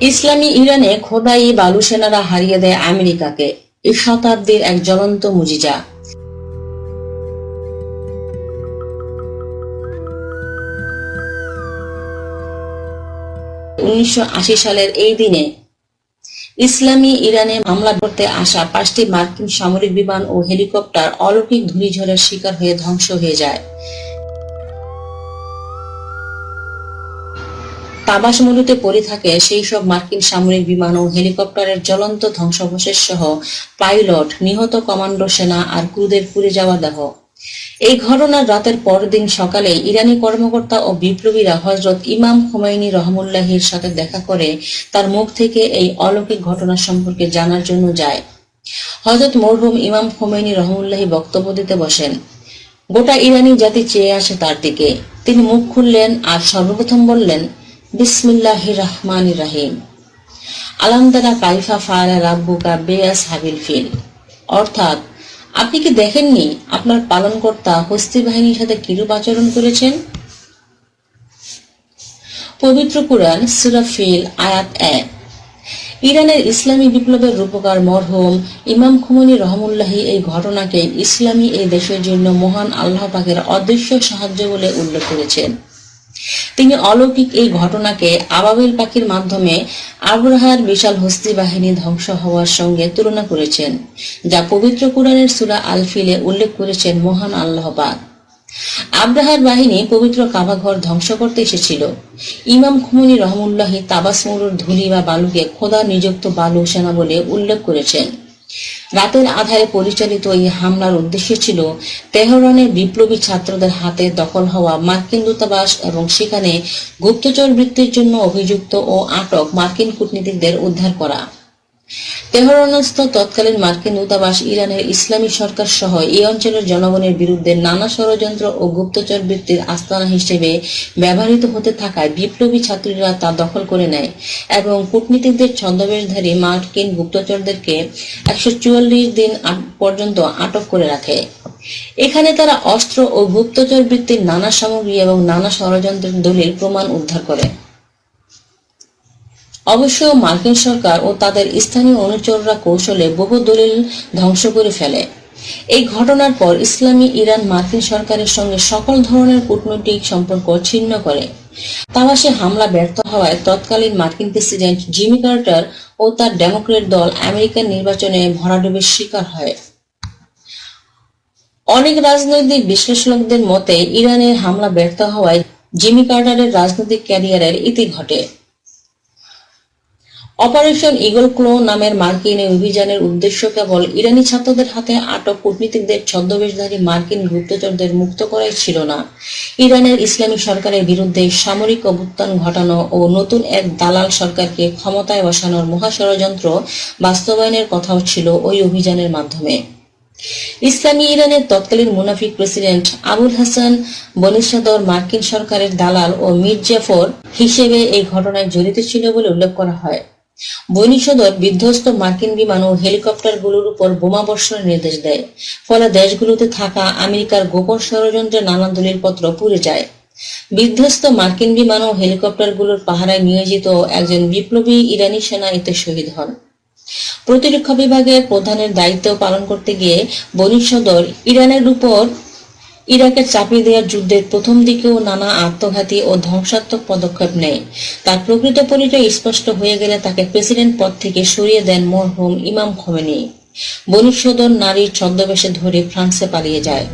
ইসলামী ইরানে খোদাই বালু সেনারা হারিয়ে দেয় আমেরিকাকে। এই শতাব্দীর এক জ্বলন্ত মুজিজা। উনিশশো আশি সালের এই দিনে ইসলামী ইরানে মামলা করতে আসা পাঁচটি মার্কিন সামরিক বিমান ও হেলিকপ্টার অলৌকিক ঘূর্ণিঝড়ের শিকার হয়ে ধ্বংস হয়ে যায়। তাবাসমলুতে পড়ে থাকে সেই সব মার্কিন সামরিক বিমান ও হেলিকপ্টারের জ্বলন্ত ধ্বংসাবশেষ সহ পাইলট, নিহত কমান্ডো সেনা আর ক্রুদের পুড়ে যাওয়া দেহ। এই ঘটনার রাতের পরদিন সকালে ইরানি কর্মকর্তা ও বিপ্লবীরা হজরত ইমাম খোমাইনি রহমুল্লাহির সাথে দেখা করে তার মুখ থেকে এই অলৌকিক ঘটনা সম্পর্কে জানার জন্য যায়। হজরত মরহুম ইমাম খোমাইনি রহমুল্লাহি বক্তব্য দিতে বসেন। গোটা ইরানি জাতি চেয়ে আসে তার দিকে। তিনি মুখ খুললেন আর সর্বপ্রথম বললেন বিসমিল্লাহ রহমান রাহিম। আলামদারা কাইফা ফায়ারা রাব্বুকা বেয়াস হাবিল ফিল। অর্থাৎ, আপনি কি দেখেননি আপনার পালনকর্তা হস্তি বাহিনীর সাথে কিরূপ আচরণ করেছেন? পবিত্র কুরআন সূরা ফিল, আয়াত এক। ইরানের ইসলামী বিপ্লবের রূপকার মরহুম ইমাম খুমনি রহমুল্লাহি এই ঘটনাকে ইসলামী এই দেশের জন্য মহান আল্লাহ পাকের অদৃশ্য সাহায্য বলে উল্লেখ করেছেন। তিনি অলৌকিক এই ঘটনাকে আবাবিল পাখির মাধ্যমে আবরাহার বিশাল হস্তি বাহিনী ধ্বংস হওয়ার সঙ্গে তুলনা করেছেন, যা পবিত্র কুরআনের সূরা আলফিলে উল্লেখ করেছেন মহান আল্লাহবাদ আব্রাহার বাহিনী পবিত্র কাবাঘর ধ্বংস করতে এসেছিল। ইমাম খুমনি রহমুল্লাহি তাবাসমুরুর ধুলি বা বালুকে খোদা নিযুক্ত বালু সেনা বলে উল্লেখ করেছেন। রাতের আধারে পরিচালিত এই হামলার উদ্দেশ্য ছিল তেহরানের বিপ্লবী ছাত্রদের হাতে দখল হওয়া মার্কিন দূতাবাস এবং সেখানে গুপ্তচর বৃত্তির জন্য অভিযুক্ত ও আটক মার্কিন কূটনীতিকদের উদ্ধার করা। তেহরানস্থ তৎকালীন মার্কিন দূতাবাস, ইরানের ইসলামী সরকার সহ এই অঞ্চলের জনগণের বিরুদ্ধে নানা ষড়যন্ত্র ও গুপ্তচর বৃত্তির আস্তানা হিসেবে ব্যবহৃত হতে থাকায় বিপ্লবী ছাত্রীরা তা দখল করে নেয় এবং কূটনীতিকদের ছদ্মবেশধারী মার্কিন গুপ্তচরদেরকে একশো চুয়াল্লিশ দিন পর্যন্ত আটক করে রাখে। এখানে তারা অস্ত্র ও গুপ্তচর বৃত্তির নানা সামগ্রী এবং নানা ষড়যন্ত্রের দলিল প্রমাণ উদ্ধার করে। অবশ্য মার্কিন সরকার ও তাদের স্থানীয় অনুচররা কৌশলে বহু দলিল ধ্বংস করে ফেলে। এই ঘটনার পর ইসলামী ইরান মার্কিন সরকারের সঙ্গে সকল ধরনের কূটনৈতিক সম্পর্ক ছিন্ন করে। তাবাসে হামলা ব্যর্থ হওয়ায় তৎকালীন মার্কিন প্রেসিডেন্ট জিমি কার্টার ও তার ডেমোক্রেট দল আমেরিকান নির্বাচনে ভরাডুবির শিকার হয়। অনেক রাজনৈতিক বিশ্লেষকদের মতে ইরানের হামলা ব্যর্থ হওয়ায় জিমি কার্টারের রাজনৈতিক ক্যারিয়ারের ইতি ঘটে। অপারেশন ইগল ক্লো নামের মার্কিন এই অভিযানের উদ্দেশ্য কেবল ইরানি ছাত্রদের হাতে আটক কূটনীতিকদের ছদ্মবেশধারী মার্কিন গুপ্তচরদের মুক্ত করাই ছিল না। ইরানের ইসলামী সরকারের বিরুদ্ধে সামরিক অভ্যুত্থান ঘটানো ও নতুন এক দালাল সরকারকে ক্ষমতায় বসানোর মহাষড়যন্ত্র বাস্তবায়নের কথাও ছিল ওই অভিযানের মাধ্যমে। ইসলামী ইরানের তৎকালীন মুনাফিক প্রেসিডেন্ট আবুল হাসান বনিসাদর মার্কিন সরকারের দালাল ও মীর জাফর হিসেবে এই ঘটনায় জড়িত ছিল বলে উল্লেখ করা হয়। বৈনিসদর বিধ্বস্ত মার্কিন বিমান ও হেলিকপ্টারগুলোর উপর বোমা বর্ষণের নির্দেশ দেয়। ফলে দেশগুলোতে থাকা আমেরিকার গোপন ষড়যন্ত্রের নানা দলিলপত্র পুড়ে যায়। বিধ্বস্ত মার্কিন বিমান ও হেলিকপ্টারগুলোর পাহারায় নিয়োজিত একজন বিপ্লবী ইরানি সেনা এতে শহীদ হন। প্রতিরক্ষা বিভাগের প্রধানের দায়িত্ব পালন করতে গিয়ে বনি সদর ইরানের উপর ইরাকে চাপিয়ে দেওয়ার যুদ্ধের প্রথম দিকেও নানা আত্মঘাতী ও ধ্বংসাত্মক পদক্ষেপ নেয়। তার প্রকৃত পরিচয় স্পষ্ট হয়ে গেলে তাকে প্রেসিডেন্ট পদ থেকে সরিয়ে দেন মরহুম ইমাম খোমেনি। বনি নারী নারীর ছদ্মবেশে ধরে ফ্রান্সে পালিয়ে যায়।